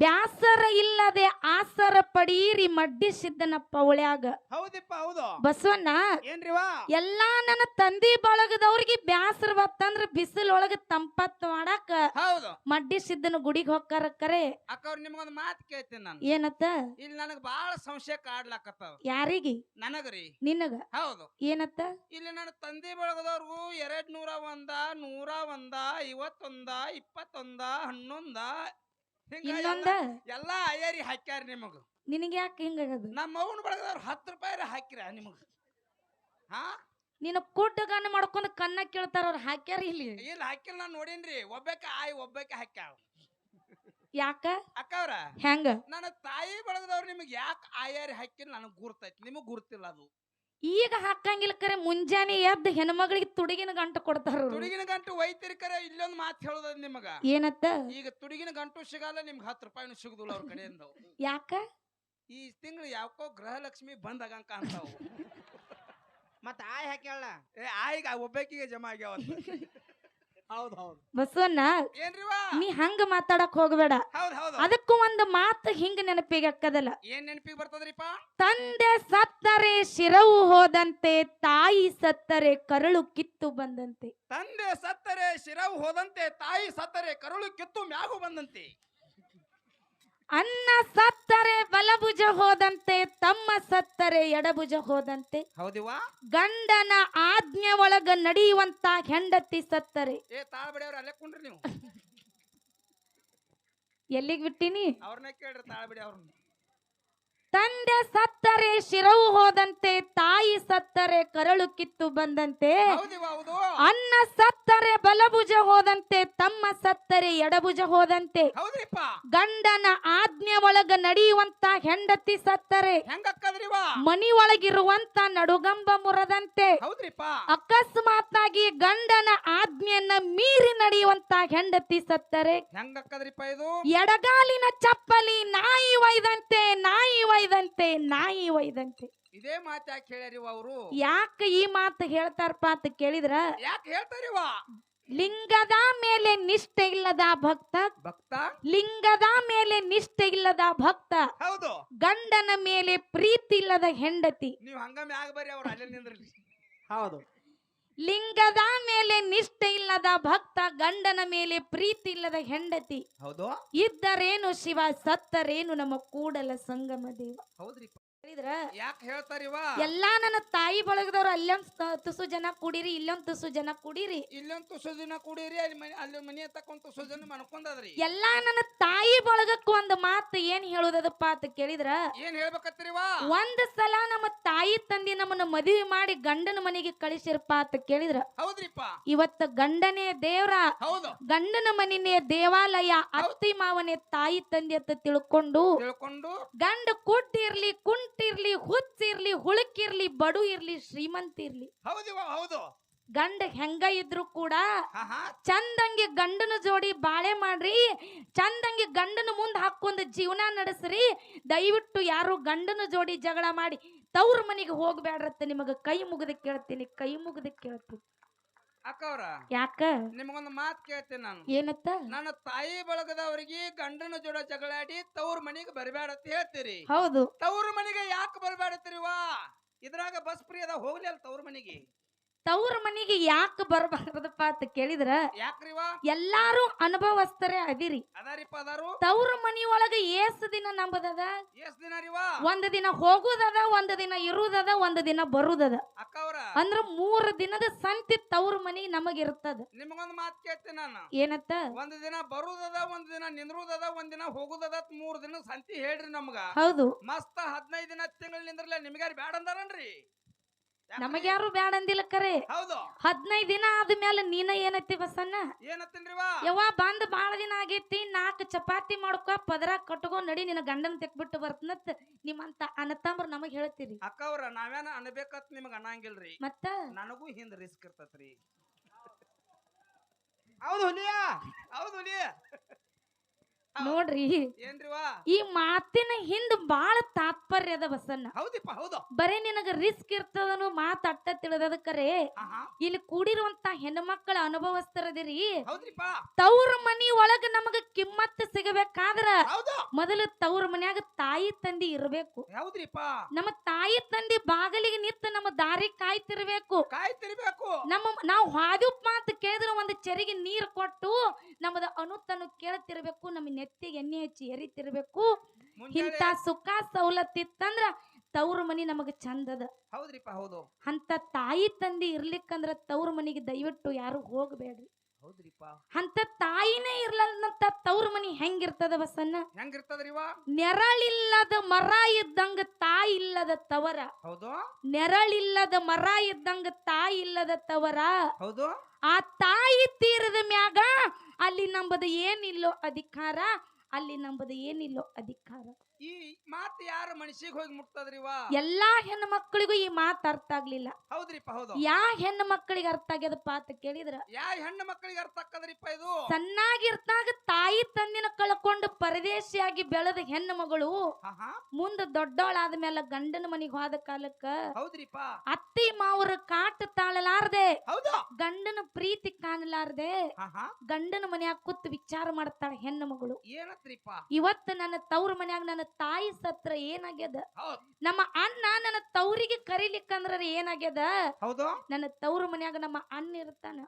ಬ್ಯಾಸರ ಇಲ್ಲದೆ ಆಸರ ಪಡೀರಿ ಮಡ್ಡಿ ಸಿದ್ದನಪ್ಪ ಪೌಳ್ಯಾಗ ಹೌದಿಪ್ಪ ಹೌದು. ಬಸವಣ್ಣ ಏನ್ರಿವಾ? ಎಲ್ಲಾ ನನ್ನ ತಂದಿ ಬಳಗದವ್ರಿಗೆ ಬ್ಯಾಸರ ಬತ್ತಂದ್ರ ಬಿಸಿಲೊಳಗ ತಂಪತ್ ಮಾಡಾಕ ಹೌದು. ಮಡ್ಡಿ ಸಿದ್ದನ ಗುಡಿಗೆ ಹೋಗ್ಕಾರ ಕರೆ. ಅಕ್ಕವ್ರ ನಿಮ್ಗೊಂದು ಮಾತು ಕೇಳ್ತೀನಿ ನಾನು. ಏನತ್ತ? ಇಲ್ಲಿ ನನಗ್ ಬಹಳ ಸಂಶಯ ಕಾಡ್ಲಾಕತ್ತಾವ ಯಾರಿಗಿ? ನನಗ್ರಿ. ನಿನಗ? ಹೌದು. ಏನತ್ತ? ಇಲ್ಲಿ ನನ್ನ ತಂದೆ ಬಳಗದವ್ರಿಗೂ ಎರಡ್ ನೂರ ಒಂದ ನೂರ ಒಂದ ಐವತ್ತೊಂದ ಇಪ್ಪತ್ತೊಂದ ಹನ್ನೊಂದ ಇನ್ನೊಂದ ಎಲ್ಲ- ಅಯ್ಯರಿ ಹಾಕ್ಯಾರ ನಿಮಗ. ನಿನಗೆ ಯಾಕೆ ಹಿಂಗಾಗದು? ನಮ್ಮ ಮಗನ ಬಳಗದವ್ರು ಹತ್ತು ರೂಪಾಯಿ ಹಾಕಿರ ನಿಮಗ. ಹಾ? ನಿನ್ನ ಕುಡ್ಡಗಾನ ಮಾಡ್ಕೊಂಡು ಕನ್ನ ಕೇಳ್ತಾರ ಅವ್ರು ಹಾಕ್ಯಾರ ಇಲ್ಲಿ? ಇಲ್ಲಿ ಹಾಕಿಲ್ಲ ನಾನು ನೋಡೇನ್ರಿ. ಒಬ್ಬಾಕೆ ಆಯ್ ಒಬ್ಬಾಕೆ ಹಾಕ್ಯಾವ. ಯಾಕ? ಅಕ್ಕವ್ರ ಹೆಂಗ? ನನ್ನ ತಾಯಿ ಬಳಗದವ್ರು ನಿಮಗೆ ಯಾಕೆ ಆಯಾರಿ ಹಾಕಿಲ್ಲ? ನನಗೆ ಗುರ್ತೈತಿ. ನಿಮಗೆ ಗುರ್ತಿಲ್ಲ ಅದು. ಈಗ ಹಾಕಂಗಿಲ್ಲ ಕರೆ ಮುಂಜಾನೆ ಎದ್ದ ಹೆಣ್ಮಗಳಿಗೆ ತುಡುಗಿನ ಗಂಟು ಕೊಡ್ತಾರ. ತುಡುಗಿನ ಗಂಟು ವೈದ್ಯರ ಕರೆ ಇಲ್ಲೊಂದು ಮಾತು ಹೇಳೋದ ನಿಮಗ. ಏನತ್ತ? ಈಗ ತುಡುಗಿನ ಗಂಟು ಸಿಗಲ್ಲ ನಿಮ್ಗೆ ಹತ್ತು ರೂಪಾಯಿನೂ ಸಿಗುದಿಲ್ಲ ಅವ್ರ ಕಡೆಯಿಂದ. ಯಾಕ? ಈ ತಿಂಗಳು ಯಾಕೋ ಗೃಹಲಕ್ಷ್ಮಿ ಬಂದ್ ಆಗಂಕ ಕಾಣ್ತಾವ ಮತ್ತ ಆಯ್ ಹಾಕ್ಯಾಳ ಏ ಆಯ್ಗ ಒಬ್ಬಾಕಿಗೆ ಜಮಾ ಆಗ್ಯಾವ ಹೌದು ಹೌದು ಬಸವಣ್ಣ ಏನ್ರಿವಾ ನೀ ಹಂಗ ಮಾತಾಡಕ್ ಹೋಗಬೇಡ. ಹೌದ್ ಹೌದು ಅದಕ್ಕೂ ಒಂದು ಮಾತು ಹಿಂಗ ನೆನಪಿಗೆ ಅಕ್ಕದಲ್ಲ ಏನ್ ನೆನಪಿಗೆ ಬರ್ತದ್ರಿಪ್ಪ? ತಂದೆ ಸತ್ತರೆ ಶಿರವು ಹೋದಂತೆ ತಾಯಿ ಸತ್ತರೆ ಕರಳು ಕಿತ್ತು ಬಂದಂತೆ. ತಂದೆ ಸತ್ತರೆ ಶಿರವು ಹೋದಂತೆ ತಾಯಿ ಸತ್ತರೆ ಕರುಳು ಕಿತ್ತು ಮ್ಯಾಗು ಬಂದಂತೆ. ಅನ್ನ ಸತ್ತರೆ ಬಲಭುಜ ಹೋದಂತೆ ತಮ್ಮ ಸತ್ತರೆ ಎಡಭುಜ ಹೋದಂತೆ. ಹೌದಿವಾ ಗಂಡನ ಆಜ್ಞೆ ಒಳಗ ನಡೆಯುವಂತ ಹೆಂಡತಿ ಸತ್ತರೆ. ಏ ತಾಳ್ಬಡಿಯವ್ರ ಅಲ್ಲೇ ಕುಂಡ್ರಿ ನೀವು. ಎಲ್ಲಿಗೆ ಬಿಟ್ಟಿನಿ? ಅವ್ರನ್ನ ಕೇಳ್ರಿ ತಾಳ್ಬಿಡಿ ಅವ್ರನ್ನ. ತಂದೆ ಸತ್ತರೆ ಶಿರವು ಹೋದಂತೆ ತಾಯಿ ಸತ್ತರೆ ಕರಳು ಕಿತ್ತು ಬಂದಂತೆ ಅನ್ನ ಸತ್ತರೆ ಬಲಭುಜ ಹೋದಂತೆ ತಮ್ಮ ಸತ್ತರೆ ಎಡಭುಜ ಹೋದಂತೆ. ಗಂಡನ ಆಜ್ಞೆ ಒಳಗ ನಡೆಯುವಂತ ಹೆಂಡತಿ ಸತ್ತರೆ ಮನಿ ಒಳಗಿರುವಂತ ನಡುಗಂಬ ಮುರದಂತೆ. ಅಕಸ್ಮಾತ್ತಾಗಿ ಗಂಡನ ಆಜ್ಞೆಯನ್ನ ಮೀರಿ ನಡೆಯುವಂತ ಹೆಂಡತಿ ಸತ್ತರೆ. ಎಡಗಾಲಿನ ಚಪ್ಪಲಿ ನಾಯಿ ವೈದಂತೆ ನಾಯಿ ಒಯ್ದಂತೆ ನಾಯಿ ಒಯ್ದಂತೆ ಇದೇ ಮಾತು ಯಾಕೆ ಹೇಳ್ಯಾರಿವ ಅವರು? ಯಾಕೆ ಈ ಮಾತು ಹೇಳ್ತಾರಪ್ಪ ಅಂತ ಕೇಳಿದ್ರ? ಯಾಕೆ ಹೇಳ್ತಾರಿವ? ಲಿಂಗದ ಮೇಲೆ ನಿಷ್ಠೆ ಇಲ್ಲದ ಭಕ್ತ ಭಕ್ತ? ಲಿಂಗದ ಮೇಲೆ ನಿಷ್ಠೆ ಇಲ್ಲದ ಭಕ್ತ ಹೌದು. ಗಂಡನ ಮೇಲೆ ಪ್ರೀತಿ ಇಲ್ಲದ ಹೆಂಡತಿ. ನೀವು ಹಂಗ ಮ್ಯಾಗ ಬರ್ರಿ ಅವ್ರು ಅಲ್ಲೇ ನಿಂದ್ರಿ ಹೌದು. ಲಿಂಗದ ಮೇಲೆ ನಿಷ್ಠೆ ಇಲ್ಲದ ಭಕ್ತ ಗಂಡನ ಮೇಲೆ ಪ್ರೀತಿ ಇಲ್ಲದ ಹೆಂಡತಿ ಹೌದು. ಇದ್ದರೇನು ಶಿವ ಸತ್ತರೇನು ನಮ್ಮ ಕೂಡಲ ಸಂಗಮ ದೇವ. ಹೌದ್ರಿಪ್ಪ. ಎಲ್ಲಾ ನನ್ನ ತಾಯಿ ಬಳಗದವ್ರು ಅಲ್ಲೊಂದ್ ತುಸು ಜನ ಕುಡೀರಿ ಇಲ್ಲೊಂದ್ ತುಸು ಜನ ಕುಡೀರಿ. ಇಲ್ಲೊಂದ್ ತುಸು ಜನ ಕುಡೀರಿ ಅಲ್ಲಿ ಮನೆ ಅಲ್ಲಿ ಮನೆ ತಕೊಂಡ್ ತುಸು ಜನ ಮನ್ಕೊಂಡದ್ರಿ. ಎಲ್ಲಾ ನನ್ನ ತಾಯಿ ಬಳಗಕ್ಕೆ ಒಂದ್ ಮಾತು ಏನ್ ಹೇಳುದದಪ್ಪ ಅಂತ ಕೇಳಿದ್ರ? ಏನ್ ಹೇಳ್ಬೇಕತ್ರಿವ ಒಂದ್ ಸಲ ನಮ್ಮ ತಾಯಿ ತಂದಿ ನಮ್ಮನ್ನ ಮದುವೆ ಮಾಡಿ ಗಂಡನ ಮನೆಗೆ ಕಳಿಸಿರಪ್ಪ ಅಂತ ಕೇಳಿದ್ರ? ಹೌದ್ರಿಪ್ಪ. ಇವತ್ತ ಗಂಡನೇ ದೇವ್ರ ಹೌದು. ಗಂಡನ ಮನಿನೇ ದೇವಾಲಯ ಅತ್ತಿ ಮಾವನೇ ತಾಯಿ ತಂದೆ ಅಂತ ತಿಳ್ಕೊಂಡು ತಿಳ್ಕೊಂಡು ಗಂಡ ಕುಟ್ಟಿರ್ಲಿ ಕುಂಟಿರ್ಲಿ ಹುಚ್ಚಿರ್ಲಿ ಹುಳುಕಿರ್ಲಿ ಬಡು ಇರ್ಲಿ ಶ್ರೀಮಂತ ಇರ್ಲಿ. ಹೌದು ಗಂಡ ಹೆಂಗ ಇದ್ರು ಕೂಡ ಚಂದಂಗೆ ಗಂಡನ ಜೋಡಿ ಬಾಳೆ ಮಾಡ್ರಿ ಚಂದಂಗೆ ಗಂಡನ ಮುಂದೆ ಹಾಕೊಂಡ್ ಜೀವನ ನಡೆಸ್ರಿ ದಯವಿಟ್ಟು ಯಾರು ಗಂಡನ ಜೋಡಿ ಜಗಳ ಮಾಡಿ ತವ್ರ ಮನೆಗೆ ಹೋಗ್ಬೇಡ್ರತ್ತೆ ನಿಮಗ. ಕೈ ಮುಗಿದ ಕೇಳ್ತೀನಿ ಕೈ ಮುಗಿದ ಕೇಳ್ತೀನಿ. ಅಕ್ಕವ್ರ ಯಾಕ? ನಿಮಗೊಂದು ಮಾತು ಕೇಳ್ತೇನೆ ನಾನು. ಏನತ್ತ? ನನ್ನ ತಾಯಿ ಬಳಗದವರಿಗೆ ಗಂಡನ ಜೋಡ ಜಗಳಾಡಿ ತವ್ರ ಮನೆಗೆ ಬರಬೇಡ ಅಂತ ಹೇಳ್ತೀರಿ. ಹೌದು. ತವ್ರ ಮನೆಗೆ ಯಾಕೆ ಬರಬೇಡತ್ರಿವಾ ಇದ್ರಾಗ ಬಸ್ ಫ್ರೀ ಅದ ಹೋಗ್ಲಿ ಅಲ್ಲ ತವ್ರ ಮನೆಗೆ. ತವ್ರ ಮನೆಗೆ ಯಾಕೆ ಬರಬಾರದಪ್ಪ ಅಂತ ಕೇಳಿದ್ರ? ಯಾಕ್ರಿವಾ ಎಲ್ಲಾರು ಅನುಭವಸ್ಥರೇ ಅದಿರಿ. ಅದಾರಿಪ್ಪ ಅದಾರು? ತವ್ರ ಮನಿ ಒಳಗ ಏಸ್ ದಿನ ನಂಬದದ? ಎಷ್ಟ್ ದಿನ ರೀವಾ ಒಂದ್ ದಿನ ಹೋಗುದದ ಒಂದ್ ದಿನ ಇರುದದ ಒಂದ್ ದಿನ ಬರುದದ? ಅಕ್ಕವ್ರ ಅಂದ್ರ ಮೂರ್ ದಿನದ ಸಂತಿ ತವ್ರ ಮನಿ ನಮಗ್ ಇರ್ತದ ನಿಮಗೊಂದ್ ಮಾತ್ ಕೇಳ್ತೇನೆ ನಾನು. ಏನತ್ತ? ಒಂದ್ ದಿನ ಬರುದದ ಒಂದ್ ದಿನ ನಿಂದ್ರುದದ ಒಂದ್ ದಿನ ಹೋಗುದದ ಮೂರ್ ದಿನ ಸಂತಿ ಹೇಳ್ರಿ ನಮ್ಗ. ಹೌದು. ಮಸ್ತ್ ಹದಿನೈದು ದಿನ ತಿಂಗಳ ನಿಂದ್ರಲ್ಲ ನಿಮ್ಗಾರ ಬ್ಯಾಡ ಅಂದಾರನ್ರಿ. ನಮಗ್ಯಾರು ಬ್ಯಾಡ ಅಂದಿಲ್ಲ ಕರೆ. ಹೌದು. ಹದಿನೈದ್ ದಿನ ಆದ್ಮೇಲೆ ನೀನ ಏನತ್ತಿ ಬಸನ್ನ ಏನತ್ತಿನ್ರಿವಾ ಯವ್ವ ಬಂದ್ ಬಾಳ ದಿನ ಆಗೈತಿ ನಾಲ್ಕು ಚಪಾತಿ ಮಾಡ್ಕೊ ಪದರ ಕಟ್ಕೊಂಡ್ ನಡಿ ನಿನ್ನ ಗಂಡನ ತೆಕ್ಬಿಟ್ಟು ಬರ್ತನತ್ ನಿಮ್ಮಂತ ಅನತಂಬ್ರ ನಮಗ್ ಹೇಳ್ತೀರಿ. ಅಕ್ಕವ್ರ ನಾವೇನ ಅನ್ಬೇಕತ್ ನಿಮಗ ಅನ್ನಂಗಿಲ್ರಿ. ಮತ್ತ? ನನಗೂ ಹಿಂದ್ ರಿಸ್ಕ್ ಇರ್ತತ್ರಿ. ಹೌದು ಹುಲಿಯಾ? ಹೌದು ಹುಲಿ ನೋಡ್ರಿ. ಈ ಮಾತಿನ ಹಿಂದ್ ಬಾಳ ತಾತ್ಪರ್ಯ ಅದ ಬಸನ್ನ ಬರೇ ನಿನಗ ರಿಸ್ಕ್ ಇರ್ತದನು ಮಾತ ಅಟ್ಟ ತಿಳಿದದ ಕರೆ. ಇಲ್ಲಿ ಕೂಡಿರುವಂತ ಹೆಣ್ಮಕ್ಳ ಅನುಭವಸ್ಥರದಿರಿ. ಹೌದ್ರಿಪ್ಪ. ತವ್ರ ಮನಿ ಒಳಗ ನಮಗ ಕಿಮ್ಮತ್ ಸಿಗಬೇಕಾದ್ರ ಮೊದಲು ತವ್ರ ಮನ್ಯಾಗ ತಾಯಿ ತಂದಿ ಇರ್ಬೇಕು. ನಮ್ಮ ತಾಯಿ ತಂದಿ ಬಾಗಿಲಿಗೆ ನಿಂತ ನಮ್ಮ ದಾರಿ ಕಾಯ್ತಿರ್ಬೇಕು. ಕಾಯ್ತಿರ್ಬೇಕು. ನಮ್ಮ ನಾವು ಹಾದಿಪ್ ಮಾತು ಕೇಳಿದ್ರೆ ಒಂದು ಚೆರಿಗೆ ನೀರು ಕೊಟ್ಟು ನಮ್ಮದ ಅನುತನು ಕೇಳ್ತಿರ್ಬೇಕು ನಮ್ಮ ನೆತ್ತಿಗೆ ಎಣ್ಣೆ ಹಚ್ಚಿ ಎರಿತಿರ್ಬೇಕು. ಇಂಥ ಸುಖ ಸವಲತ್ತಿತ್ತಂದ್ರ ತವ್ರ ಮನಿ ನಮಗ ಚಂದದ. ಹೌದ್ರಿಪ್ಪ ಹೌದು. ಅಂತ ತಾಯಿ ತಂದಿ ಇರ್ಲಿಕ್ಕಂದ್ರ ತವ್ರ ಮನಿಗೆ ದಯವಿಟ್ಟು ಯಾರು ಹೋಗಬೇಡ್ರಿ. ಅಂತ ತಾಯಿನೇ ಇರ್ಲಂತ ತವ್ರ ಮನಿ ಹೆಂಗಿರ್ತದ ಬಸನ್ನ ಹೆಂಗಿರ್ತದ್ರಿವಾ ನೆರಳಿಲ್ಲದ ಮರ ಇದ್ದಂಗ ತಾಯಿ ಇಲ್ಲದ ತವರ. ಹೌದು. ನೆರಳಿಲ್ಲದ ಮರ ಇದ್ದಂಗ ತಾಯಿ ಇಲ್ಲದ ತವರ. ಹೌದು. ಆ ತಾಯಿ ತೀರದ ಮ್ಯಾಗ ಅಲ್ಲಿ ನಂಬದ ಏನಿಲ್ಲೋ ಅಧಿಕಾರ ಅಲ್ಲಿ ನಂಬದ ಏನಿಲ್ಲೋ ಅಧಿಕಾರ. ಈ ಮಾತು ಯಾರ ಮನಸ್ಸಿಗೆ ಹೋಗಿ ಮುಟ್ತದ್ರಿವಾ ಎಲ್ಲಾ ಹೆಣ್ಣು ಮಕ್ಕಳಿಗೂ ಈ ಮಾತು ಅರ್ಥ ಆಗ್ಲಿಲ್ಲ. ಹೌದ್ರಿಪ್ಪ ಹೌದು. ಯಾ ಹೆಣ್ಣು ಮಕ್ಕಳಿಗೆ ಅರ್ಥ ಆಗ್ಯದಪ್ಪ ಅಂತ ಕೇಳಿದ್ರ? ಯಾ ಹೆಣ್ಣು ಮಕ್ಕಳಿಗೆ ಅರ್ಥ ಆಕ್ಕದ್ರಿಪ್ಪ ಇದು? ಸಣ್ಣಾಗಿರ್ತಾಗ ತಾಯಿ ತಂದಿನ ಕಳ್ಕೊಂಡು ಪರದೇಶಿಯಾಗಿ ಬೆಳೆದ ಹೆಣ್ಣು ಮಗಳು ಮುಂದ ದೊಡ್ಡವಳಾದ ಮೇಲೆ ಗಂಡನ ಮನೆಗೆ ಹೋದ ಕಾಲಕ್ಕ ಹೌದ್ರಿಪ್ಪ. ಅತ್ತಿ ಮಾವರ ಕಾಟ ತಾಳಲಾರದೆ ಗಂಡನ ಪ್ರೀತಿ ಕಾಣಲಾರದೆ ಗಂಡನ ಮನೆಯಾಗ ಕೂತ್ ವಿಚಾರ ಮಾಡ್ತಾಳ ಹೆಣ್ಣು ಮಗಳು. ಏನತ್ರಿಪ್ಪ? ಇವತ್ತು ನನ್ನ ತವ್ರ ಮನ್ಯಾಗ ನನ್ನ ತಾಯಿ ಸತ್ರ ಏನಾಗ್ಯದ? ನಮ್ಮ ಅಣ್ಣ ನನ್ನ ತವರಿಗೆ ಕರೀಲಿಕ್ಕಂದ್ರ ಏನಾಗ್ಯದ? ಹೌದು. ನನ್ನ ತವ್ರ ಮನ್ಯಾಗ ನಮ್ಮ ಅಣ್ಣ ಇರ್ತಾನ.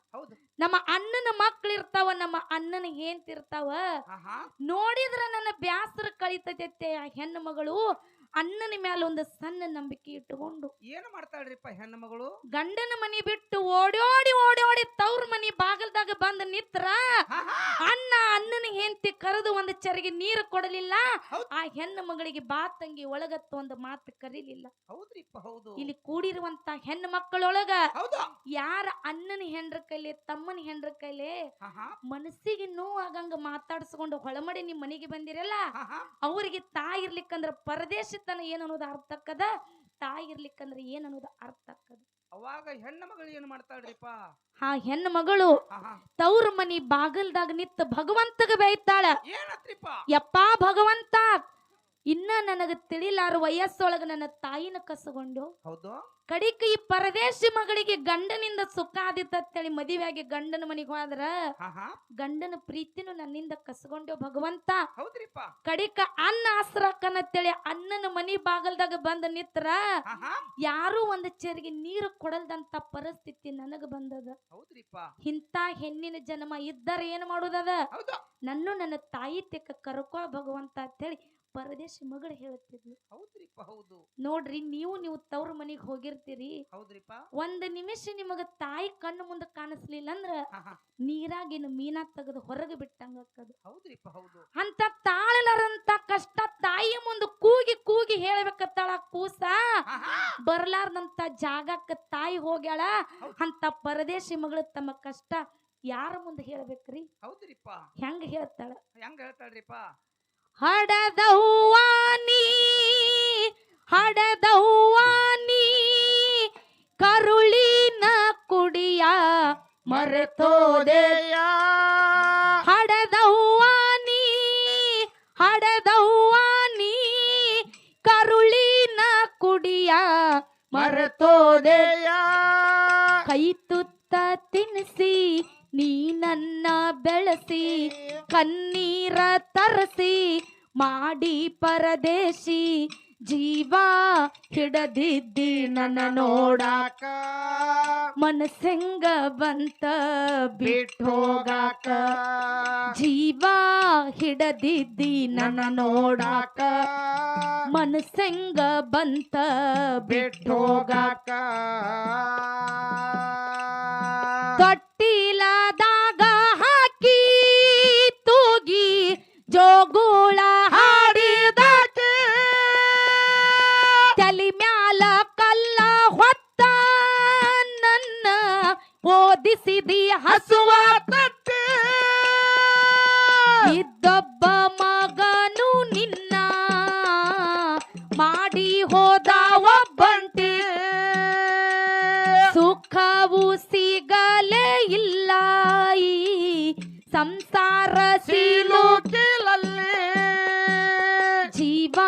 ನಮ್ಮ ಅಣ್ಣನ ಮಕ್ಳು ಇರ್ತಾವ ನಮ್ಮ ಅಣ್ಣನ ಏನ್ತಿರ್ತಾವ ನೋಡಿದ್ರ ನನ್ನ ಬ್ಯಾಸರ ಕಳಿತೈತೆ ಆ ಹೆಣ್ಣು ಮಗಳು. ಅಣ್ಣನ ಮ್ಯಾಲ ಒಂದು ಸಣ್ಣ ನಂಬಿಕೆ ಇಟ್ಟುಕೊಂಡು. ಏನು ಮಾಡ್ತಾಳ್ರಿಪ್ಪ ಹೆಣ್ಣು ಮಗಳು? ಗಂಡನ ಮನಿ ಬಿಟ್ಟು ಓಡೋಡಿ ಓಡೋಡಿ ತವ್ರ ಮನಿ ಬಾಗಲ್ದಾಗ ಬಂದ್ ನಿತ್ರ ಅಣ್ಣ ಹೆಂಡತಿ ಕರೆದು ಒಂದು ಚರಿಗೆ ನೀರು ಕೊಡಲಿಲ್ಲ. ಆ ಹೆಣ್ಣು ಮಗಳಿಗೆ ಬಾ ತಂಗಿ ಒಳಗತ್ತು ಒಂದು ಮಾತು ಕರೀಲಿಲ್ಲ. ಇಲ್ಲಿ ಕೂಡಿರುವಂತ ಹೆಣ್ಣು ಮಕ್ಕಳೊಳಗ ಯಾರ ಅಣ್ಣನ ಹೆಂಡ್ರ ಕೈಲಿ ತಮ್ಮನ ಹೆಂಡ್ರ ಕೈಲೆ ಮನಸ್ಸಿಗೆ ಆಗಂಗ ಮಾತಾಡ್ಸ್ಕೊಂಡು ಹೊಳಮಡಿ ನಿಮ್ ಮನೆಗೆ ಬಂದಿರಲ್ಲ? ಅವ್ರಿಗೆ ತಾಯಿ ಇರ್ಲಿಕ್ಕಂದ್ರ ಪರದೇಶತನ ಏನ್ ಅನ್ನೋದು ಅರ್ಥ ಆಕ್ಕದ ತಾಯಿ ಇರ್ಲಿಕ್ಕಂದ್ರ ಏನ್ ಅನ್ನೋದು ಅರ್ಥ ಆಕ್ಕದ ಅವಾಗ ಹೆಣ್ಣು ಮಗಳು ಏನು ಮಾಡ್ತಾಳ್ರಿಪ್ಪ? ಆ ಹೆಣ್ಣು ಮಗಳು ತವ್ರ ಮನಿ ಬಾಗಲ್ದಾಗ ನಿತ್ತ ಭಗವಂತಗ ಬೈತಾಳ ಏನತ್ರಿಪ್ಪ? ಯಪ್ಪಾ ಭಗವಂತ ಇನ್ನ ನನಗ ತಿಳಿಲಾರ ವಯಸ್ಸೊಳಗ ನನ್ನ ತಾಯಿನ ಕಸಗೊಂಡು ಹೌದು? ಕಡಿಕ ಈ ಪರದೇಶಿ ಮಗಳಿಗೆ ಗಂಡನಿಂದ ಸುಖ ಆದಿತ್ತ ಅಂತೇಳಿ ಮದುವೆಯಾಗಿ ಗಂಡನ ಮನೆಗೆ ಹೋದ್ರ ಗಂಡನ ಪ್ರೀತಿನೂ ನನ್ನಿಂದ ಕಸಗೊಂಡು ಭಗವಂತ. ಹೌದ್ರಿಪ್ಪ. ಕಡಿಕ ಅನ್ನ ಆಸರಾಕನತ್ತೇಳಿ ಅನ್ನನ ಮನಿ ಬಾಗಲ್ದಾಗ ಬಂದ ನಿತ್ರ ಯಾರು ಒಂದ್ ಚೆರಿಗೆ ನೀರು ಕೊಡಲ್ದಂತ ಪರಿಸ್ಥಿತಿ ನನಗ ಬಂದದ. ಹೌದ್ರಿಪ್ಪ. ಇಂಥ ಹೆಣ್ಣಿನ ಜನ್ಮ ಇದ್ದರೆ ಏನ್ ಮಾಡೋದದ? ನನ್ನು ನನ್ನ ತಾಯಿ ತೆಕ್ಕ ಕರ್ಕೊ ಭಗವಂತ ಅಂತೇಳಿ ಪರದೇಶಿ ಮಗಳು ಹೇಳ್ತಿದ್ಲು ಹೌದ್ರಿಪ್ಪ ಹೌದು. ನೋಡ್ರಿ ನೀವು ನೀವು ತವ್ರ ಮನೆಗೆ ಹೋಗಿರ್ತೀರಿ. ಹೌದ್ರಿಪ್ಪ. ಒಂದ್ ನಿಮಿಷ ನಿಮಗ ತಾಯಿ ಕಣ್ಣು ಮುಂದೆ ಕಾಣಿಸ್ಲಿಲ್ಲ ಅಂದ್ರ ನೀರಾಗಿನ ಮೀನಾ ತೆಗೆದು ಹೊರಗೆ ಬಿಟ್ಟಂಗ ಹೌದ್ರಿಪ್ಪ ಹೌದು. ಅಂತ ತಾಳಲಾರಂತ ಕಷ್ಟ ತಾಯಿ ಮುಂದೆ ಕೂಗಿ ಕೂಗಿ ಹೇಳ್ಬೇಕತ್ತಾಳ ಕೂಸ. ಬರ್ಲಾರ್ದಂತ ಜಾಗಕ್ಕ ತಾಯಿ ಹೋಗ್ಯಾಳ. ಅಂತ ಪರದೇಶಿ ಮಗಳು ತಮ್ಮ ಕಷ್ಟ ಯಾರ ಮುಂದೆ ಹೇಳ್ಬೇಕ್ರಿ? ಹೌದ್ರಿಪ್ಪ. ಹೆಂಗ ಹೇಳ್ತಾಳ? ಹೆಂಗ ಹೇಳ್ತಾಳ್ರಿಪ್ಪ? ಹಡದವ್ವಾನಿ ಹಡದವ್ವಾನಿ ಕರುಳಿನ ಕುಡಿಯ ಮರೆತೋದೆಯ? ಹಡದವ್ವಾನಿ ಹಡದವ್ವಾನಿ ಕರುಳಿನ ಕುಡಿಯ ಮರೆತೋದೆಯ? ಕೈ ತುತ್ತ ತಿನ್ನಿಸಿ ನೀ ನನ್ನ ಬೆಳೆಸಿ, ಕಣ್ಣೀರ ತರಸಿ ಮಾಡಿ ಪರದೇಶಿ ಜೀವ ಹಿಡದಿದ್ದಿ ನನ್ನ ನೋಡಾಕ. ಮನಸ್ಸೆಂಗ ಬಂತ ಬಿಟ್ಟೋಗಾಕ ಜೀವ ಹಿಡದಿದ್ದಿ ನನ್ನ ನೋಡಾಕ. ಮನಸ್ಸೆಂಗ ಬಂತ ಬಿಟ್ಟೋಗಾಕ ಸಾರ ಸೀಲೂಕಿಲಲ್ಲಿ ಜೀವ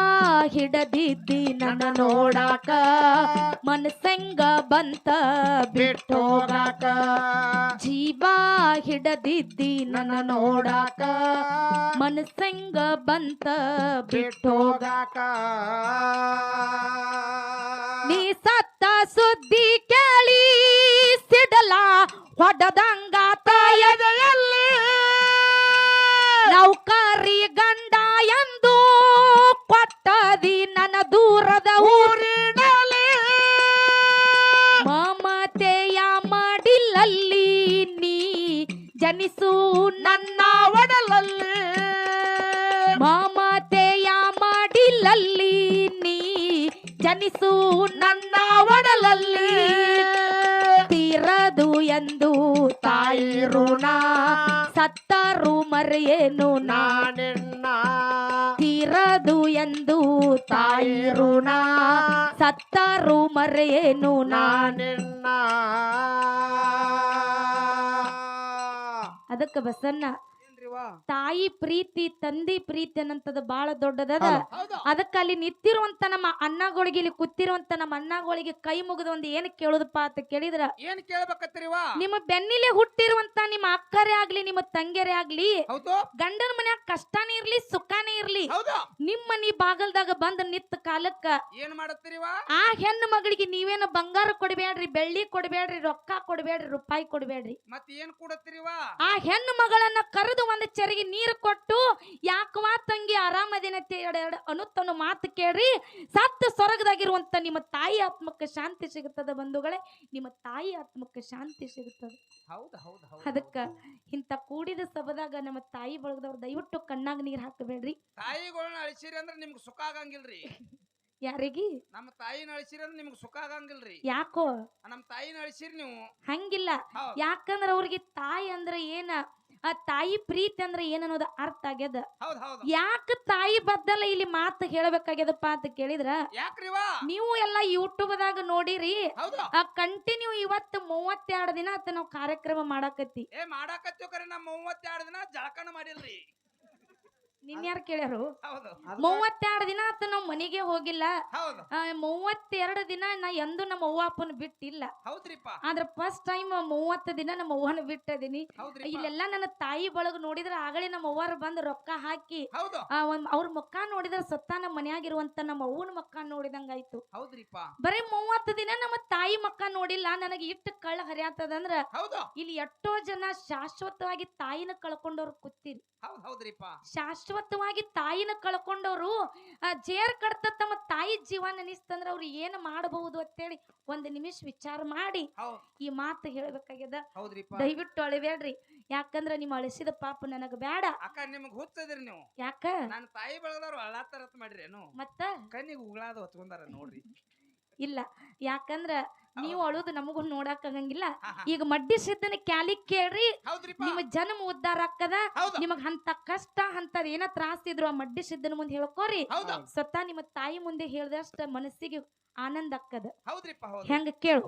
ಹಿಡದಿದ್ದಿ ನನ್ನ ನೋಡಾಕ. ಮನಸಂಗ ಬಂತ ಬಿಟ್ಟೋಗಾಕ. ಜೀವ ಹಿಡದಿದ್ದಿ ನನ್ನ ನೋಡಾಕ. ಮನಸಂಗ ಬಂತ ಬಿಟ್ಟೋಗಾಕ. ನೀ ಸತ್ತ ಸುದ್ದಿ ಕೇಳಿ ಸಿಡಲ ಹೊಡದಂಗ ತಾಯದೆಯಲ್ಲಿ. ನೌಕರಿ ಗಂಡ ಎಂದು ಕೊಟ್ಟದಿ ನನ್ನ ದೂರದ ಊರಿನಲ್ಲಿ. ಮಮತೆಯ ಮಾಡಿಲ್ಲಲ್ಲಿ ನೀ ಜನಿಸು ನನ್ನ ಒಡಲಲ್ಲಿ. ಮಮತೆಯ ಮಾಡಿಲ್ಲಲ್ಲಿ ನೀ ಜನಿಸು ನನ್ನ ಒಡಲಲ್ಲಿ. ಎಂದು ತಾಯಿ ಋಣ ಸತ್ತರು ಮರೆಯೇನು ನಾನೆನ್ನ? ತೀರದು ಎಂದು ತಾಯಿ ಋಣ ಸತ್ತರು ಮರೆಯೇನು ನಾನೆನ್ನ? ಅದಕ್ಕ ಬಸನ್ನ ಏನ್ರಿವಾ ತಾಯಿ ಪ್ರೀತಿ ತಂದಿ ಪ್ರೀತಿ ಅನ್ನಂತದ ಬಹಳ ದೊಡ್ಡದದ. ಅದಕ್ಕೆ ಅದಕ್ಕ ಅಲ್ಲಿ ನಿಂತಿರುವಂತ ನಮ್ಮ ಅಣ್ಣಗಳಿಗೆ ಇಲ್ಲಿ ಕೂತಿರುವಂತ ನಮ್ಮ ಅಣ್ಣಗಳಿಗೆ ಕೈ ಮುಗಿದ ಒಂದು ಏನ್ ಕೇಳುದಪ್ಪ ಅಂತ ಕೇಳಿದ್ರ? ಏನ್ ಕೇಳ್ಬೇಕತ್ತೀರಿವಾ? ನಿಮ್ಮ ಬೆನ್ನಿಲೆ ಹುಟ್ಟಿರುವಂತ ನಿಮ್ಮ ಅಕ್ಕರೇ ಆಗ್ಲಿ ನಿಮ್ಮ ತಂಗಿಯರೇ ಆಗ್ಲಿ ಗಂಡನ ಮನ್ಯಾಗ ಕಷ್ಟನೇ ಇರ್ಲಿ ಸುಖಾನೇ ಇರ್ಲಿ ನಿಮ್ಮ ಮನಿ ಬಾಗಲ್ದಾಗ ಬಂದ ನಿತ್ತ ಕಾಲಕ್ಕ ಏನ್ ಮಾಡತ್ತೀರಿವಾ? ಆ ಹೆಣ್ಣು ಮಗಳಿಗೆ ನೀವೇನು ಬಂಗಾರ ಕೊಡಬೇಡ್ರಿ ಬೆಳ್ಳಿ ಕೊಡಬೇಡ್ರಿ ರೊಕ್ಕ ಕೊಡಬೇಡ್ರಿ ರೂಪಾಯಿ ಕೊಡಬೇಡ್ರಿ. ಮತ್ತೆ ಏನ್ ಕೊಡತ್ತೀರಿವಾ? ಆ ಹೆಣ್ಣು ಮಗಳನ್ನ ಕರೆದು ಒಂದು ಚರಿಗೆ ನೀರು ಕೊಟ್ಟು ಯಾಕವಾ ತಂಗಿ ಆರಾಮದಿನತೆ ಅನುತ್ತನು ಮಾತು ಕೇಳ್ರಿ. ಸತ್ತ ಸ್ವರ್ಗದಾಗಿರುವಂತ ನಿಮ್ಮ ತಾಯಿ ಆತ್ಮಕ್ಕೆ ಶಾಂತಿ ಸಿಗುತ್ತದೆ ಬಂಧುಗಳೇ? ನಿಮ್ಮ ತಾಯಿ ಆತ್ಮಕ್ಕೆ ಶಾಂತಿ ಸಿಗುತ್ತದೆ? ಅದಕ್ಕ ಇಂತ ಕೂಡಿದ ಸಭದಾಗ ನಮ್ಮ ತಾಯಿ ಬಳಗದವ್ರು ದಯವಿಟ್ಟು ಕಣ್ಣಾಗ ನೀರ್ ಹಾಕಬೇಡ್ರಿ. ತಾಯಿಗಳನ್ನ ಅಳಿಸಿರಿ ಅಂದ್ರೆ ನಿಮ್ಗೆ ಸುಖ ಆಗಂಗಿಲ್ರಿ. ಯಾರಿಗಿ? ನಮ್ಮ ತಾಯಿನ ಅಳಿಸಿರಿ ಅಂದ್ರೆ ನಿಮ್ಗೆ ಸುಖ ಆಗಂಗಿಲ್ರಿ. ಯಾಕೋ? ನಮ್ಮ ತಾಯಿನ ಅಳಿಸಿರಿ ನೀವು. ಹಂಗಿಲ್ಲ. ಯಾಕಂದ್ರ ಅವ್ರಿಗೆ ತಾಯಿ ಅಂದ್ರೆ ಏನ? ಆ ತಾಯಿ ಪ್ರೀತಿ ಅಂದ್ರೆ ಏನನ್ನೋದು ಅರ್ಥ ಆಗ್ಯದ? ಯಾಕೆ ತಾಯಿ ಬದ್ದಲ್ಲ ಇಲ್ಲಿ ಮಾತು ಹೇಳಬೇಕಾಗ್ಯದಪ್ಪ ಅಂತ ಕೇಳಿದ್ರ? ನೀವು ಎಲ್ಲ ಯೂಟ್ಯೂಬ್ದಾಗ ನೋಡಿರಿ ಹೌದಾ. ಆ ಕಂಟಿನ್ಯೂ ಇವತ್ತು ಮೂವತ್ತೆರಡು ದಿನ ಆತ ನಾವು ಕಾರ್ಯಕ್ರಮ ಮಾಡಾಕತ್ತಿ. ಏ ಮಾಡಾಕತ್ತೀವಿ ಕರೆ ನಾ ಮೂವತ್ತೆರಡು ದಿನ ಜಳಕನ ಮಾಡಿಲ್ರಿ. ನಿನ್ ಯಾರು ಕೇಳ್ಯಾರು? ಮೂವತ್ತೆರಡು ದಿನ ಆತ ನಾವು ಮನೆಗೆ ಹೋಗಿಲ್ಲ. ಮೂವತ್ತೆರಡು ದಿನ ನಾ ಎಂದೂ ನಮ್ಮ ಅವ್ವ ಅಪ್ಪನ ಬಿಟ್ಟಿಲ್ಲ. ಆದ್ರ ಫಸ್ಟ್ ಟೈಮ್ ಮೂವತ್ತು ದಿನ ನಮ್ಮ ಅವ್ವನ ಬಿಟ್ಟದೀನಿ. ಇಲ್ಲೆಲ್ಲ ನನ್ನ ತಾಯಿ ಬಳಗ ನೋಡಿದ್ರ ಆಗಲೇ ನಮ್ಮ ಅವ್ವಾರ ಬಂದು ರೊಕ್ಕ ಹಾಕಿ ಒಂದ್ ಅವ್ರ ಮುಖ ನೋಡಿದ್ರ ಸತ್ತ ನಮ್ಮ ಮನ್ಯಾಗಿರುವಂತ ನಮ್ಮ ಅವ್ವನ ಮುಖ ನೋಡಿದಂಗಾಯ್ತು. ಹೌದ್ರಿಪ್ಪ. ಬರೀ ಮೂವತ್ತು ದಿನ ನಮ್ಮ ತಾಯಿ ಮಕ್ಕ ನೋಡಿಲ್ಲ. ನನಗೆ ಇಟ್ಟು ಕಳ್ಳ ಹರಿಯಾತದಂದ್ರ ಇಲ್ಲಿ ಎಷ್ಟೋ ಜನ ಶಾಶ್ವತವಾಗಿ ತಾಯಿನ ಕಳ್ಕೊಂಡವ್ರು ಕೂತಿರಿ. ಶಾಶ್ವತ ಶಾಶ್ವತವಾಗಿ ತಾಯಿನ ಕಳ್ಕೊಂಡವ್ರು ಆ, ಜೇರ್ ಕಡ್ತ ತಮ್ಮ ತಾಯಿ ಜೀವ ನೆನೆಸ್ತಂದ್ರೆ ಅವ್ರು ಏನ್ ಮಾಡಬಹುದು ಅಂತೇಳಿ ಒಂದ್ ನಿಮಿಷ ವಿಚಾರ ಮಾಡಿ ಈ ಮಾತು ಹೇಳ್ಬೇಕಾಗ್ಯದ. ದಯವಿಟ್ಟು ಅಳಿಬೇಡ್ರಿ. ಯಾಕಂದ್ರ ನಿಮ್ಮ ಅಳಿಸಿದ ಪಾಪ ನನಗ ಬೇಡ ಅಕ್ಕ ನಿಮ್ಗೆ ಹುಚ್ಚದಿರಿ ನೀವು. ಯಾಕ? ನನ್ನ ತಾಯಿ ಬೆಳಗದವ್ರು ಅಳ್ಳಾತರತ್ ಮಾಡ್ರೇನು ಮತ್ತ? ಕಣ್ಣಿಗೆ ಉಗುಳಾದ ಹೊತ್ಕೊಂಡಾರ ನೋಡ್ರಿ. ಇಲ್ಲ. ಯಾಕಂದ್ರ ನೀವು ಅಳುದು ನಮಗೂ ನೋಡಕ್ ಆಗಂಗಿಲ್ಲ. ಈಗ ಮಡ್ಡಿ ಸಿದ್ದನ ಕ್ಯಾಲಿ ಕೇಳ್ರಿ ನಿಮ್ಮ ಜನ್ಮ ಉದ್ದಾರ ಆಕ್ಕದ ಹೌದು. ನಿಮಗ್ ಅಂತ ಕಷ್ಟ ಅಂತದ್ ಏನ ತ್ರಾಸ ಇದ್ರು ಆ ಮಡ್ಡಿ ಸಿದ್ದನ ಮುಂದೆ ಹೇಳ್ಕೋರಿ. ಸತ್ತ ನಿಮ್ಮ ತಾಯಿ ಮುಂದೆ ಹೇಳ್ದಷ್ಟ ಮನಸ್ಸಿಗೆ ಆನಂದ ಅಕ್ಕದ ಹೆಂಗ ಕೇಳು.